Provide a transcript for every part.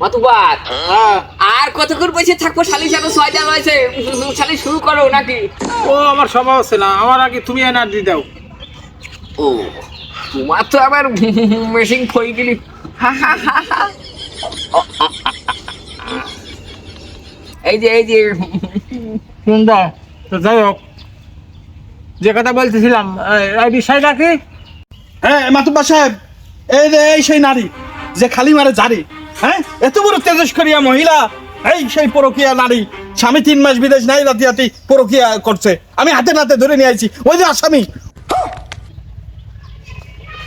মাতুবার হ্যাঁ। আর কতক্ষণ বসে থাকব? শালিশ আরও ছয়টা রয়েছে শালিশ শুরু করো নাকি? ও আমার সময় হচ্ছে না। আমার আগে তুমি এনার্জি দাও। ও তোমার তো আবার মেশিন ফই গেলি। এই যে এই যে। সুন্দর তো যাই হোক। যে কথা বলতেছিলাম এই- এই বিষয়টা কি? হ্যাঁ মাতুব্বা সাহেব এই যে এই সেই নারী যে খালি মারে জারি হ্যাঁ? এত বড় তেজস্করিয়া মহিলা? এই সেই পরকিয়া নারী। স্বামী তিন মাস বিদেশ নাই রাতি রাতি পরকিয়া করছে। আমি হাতে নাতে ধরে নিয়ে আইছি। ওই যে আসামি।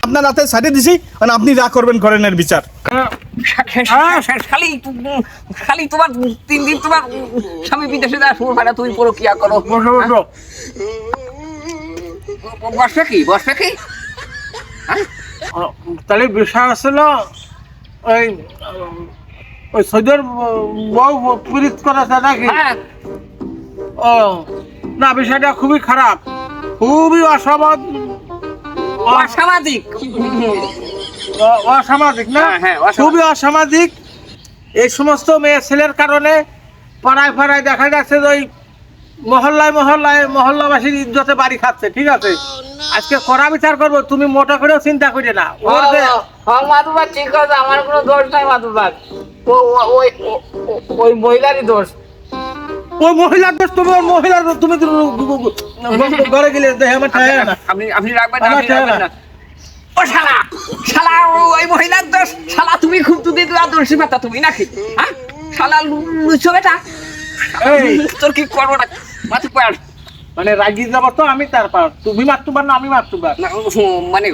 আপনার হাতে ছাড়িয়ে দিছি মানে আপনি যা করবেন করেন এর বিচার। খালি খালি তোমার তিন দিন তোমার স্বামী বিদেশে যা শুরু হয় না তুমি পুরো কিয়া করো। বসো বসো। কি? বসবে কি? তাহলে বিষয় আসছিল ওই ওই সৈদর বউ পীড়িত করেছে নাকি? হ্যাঁ। ও না বিষয়টা খুবই খারাপ। খুবই অসমাজ অসামাজিক। অসামাজিক না? হ্যাঁ, হ্যাঁ, অসামাজিক। খুবই অসামাজিক। এই সমস্ত মেয়ে ছেলের কারণে পাড়ায় পাড়ায় দেখা যাচ্ছে যে ওই মহল্লায় মহল্লায় মহল্লাবাসীর ইজ্জতে বাড়ি খাচ্ছে ঠিক আছে? আজকে করা বিচার করব তুমি মোটা করেও চিন্তা করি না। ওর যে মাতুবার ঠিক আছে আমার কোনো দোষ নাই ও- ওই ওই মহিলারই দোষ। ওই মহিলার দোষ তুমি ওই মহিলার দোষ, তুমি ঘরে গেলে আমার ঠায় না। আপনি আপনি রাখবেন না, আমার আপনি রাখবেন না। ও শালা শালা ও- ওই মহিলার দোষ। শালা তুমি খুব দুদিন দেওয়া দোষী পাতা তুমি নাকি? হ্যাঁ? শালা লু- লুচো বেটা। এই। তোর কি করব না? মাতু পার মানে রাগি যাব তো আমি তারপর তুমি মারতে পার না আমি মারতে পার। মানে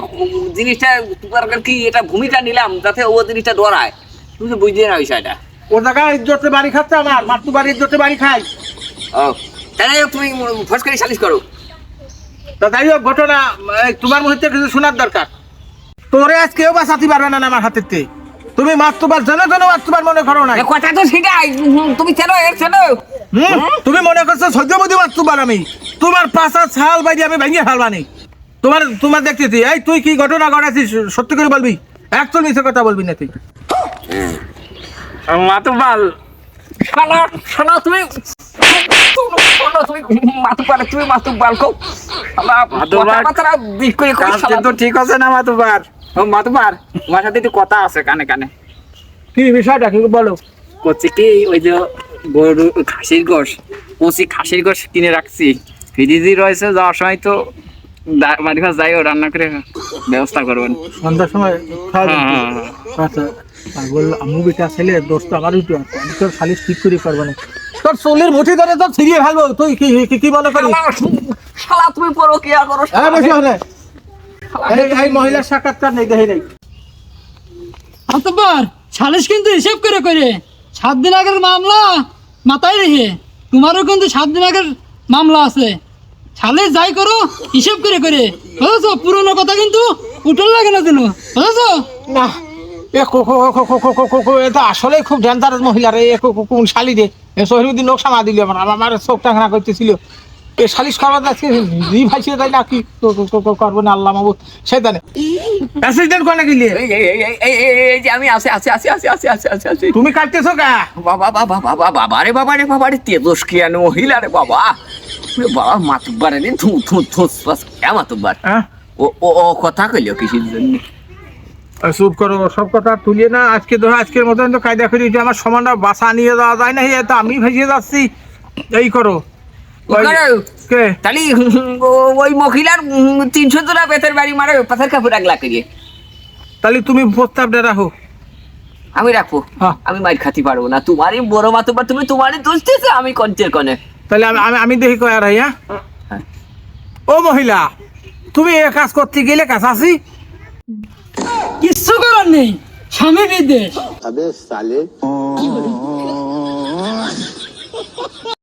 জিনিসটা তোমার কি এটা ভূমিটা নিলাম যাতে ও জিনিসটা ডরায় তুমি তো বুঝতে না বিষয়টা। ও জায়গায় ইজ্জতে বাড়ি খাচ্ছে আমার মারতে বাড়ি ইজ্জতে বাড়ি খাই। ও তাহলে তুমি ফস করে সালিশ করো। তা যাই হোক ঘটনা তোমার মুহূর্তে কিছু শোনার দরকার। তোরে আজ কেউ বাঁচাতে পারবে না আমার হাতের থেকে। তুমি মাতৃবার জানো জানো মাতৃবার মনে করো না কথা তো সেটাই তুমি চেনো এর চেনো। হুম? তুমি মনে সহ্যবতী মাতৃবার আমি। তোমার পাশা ছাল বাইরে আমি ভেঙে ফেলবানি। তোমার তোমার দেখতেছি। এই তুই কি ঘটনা ঘটাছিস সত্যি করে বলবি? একচুয়াল মিথ্যে কথা বলবি না তুই। শালা শালা তুমি শালা তুমি মাতু পারে তুমি মাতু বালকো শালা মাতুব্বার- কথা কথা বিক করে করে শালা? কিন্তু ঠিক আছে না মাতুবার ও মাতুবার তোমার সাথে একটু কথা আছে কানে কানে। কি বিষয়টা? কি বলো? করছি কি? ওই যে গরু খাসির গোশ কচি খাসির গোশ কিনে রাখছি। ফ্রিজি রয়েছে যাওয়ার সময় তো বাড়ি ঘর যাইও রান্না করে ব্যবস্থা করবেন। সন্ধ্যার সময় হ্যাঁ, হ্যাঁ, হ্যাঁ। আচ্ছা পাগল আমু বেটা ছেলে দোস্ত আমার উঠে আমি তোর সালিশ ঠিক করে পারব না। তোর চুলের মুঠি ধরে তোর ছিড়িয়ে ফেলব। তুই কি কি- কি মনে করিস শালা- তুমি পরো কি আর করো? হ্যাঁ বেশি হলে এই এই মহিলার সাক্ষাৎকার নেই দেখে নেই। সালিশ কিন্তু হিসেব করে করে। সাত দিন আগের মামলা মাথায় রেখে, তোমারও কিন্তু সাত দিন আগের মামলা আছে। ছালে যাই করো, হিসেব করে করে, বুঝেছ? পুরনো কথা কিন্তু উঠল লাগে না যেন, বুঝেছ? না, এ খুব ডেঞ্জারাস মহিলা রে কোন শালি রে? সহিরুদ্দিন লোক দিল, আমার আমার চোখ টাকা করতেছিল। এ সালিশ খাবার যাচ্ছে জি ভাইছে তাই না কি কো- কো- কো- কো- করব না আল্লাহ মাবুদ সে জানে। অ্যাক্সিডেন্ট করে নাকি লিয়ে এই যে আমি আসি আসি আসি আসি আসি আসি আসি আসি তুমি কাটতেছো কা? বাবা বাবা বাবা বাবা রে বাবা রে বাবা রে তেজস কি আনো মহিলা রে বাবা? বাবা মাতুব্বার রে থু থু থু বাস এ মাতুব্বার। হ্যাঁ ও ও ও কথা কইলো কিসের জন্য? চুপ করো সব কথা তুলিয়ে না। আজকে ধরো আজকের মতন তো কায়দা করে যে আমার সমানটা বাসা নিয়ে যাওয়া যায় না এ তো আমি ভেসে যাচ্ছি। এই করো। কে? তাহলে ওই মহিলার তিনশো তোলা বেতের বাড়ি মারে পাথর কাপড় রাখলা করিয়ে তাহলে তুমি প্রস্তাবটা রাখো। আমি রাখব। হ্যাঁ। আমি মার খাতি পারব না। তোমারই বড় মাতুব্বার তুমি তোমারই দোষ দিয়েছ আমি কন্টের কনে। তাহলে আমি আমি- দেখি কয়ার হ্যাঁ? হ্যাঁ। ও মহিলা তুমি এ কাজ করতে গেলে কাছাছি কিচ্ছু করার নেই। স্বামী বিদেশ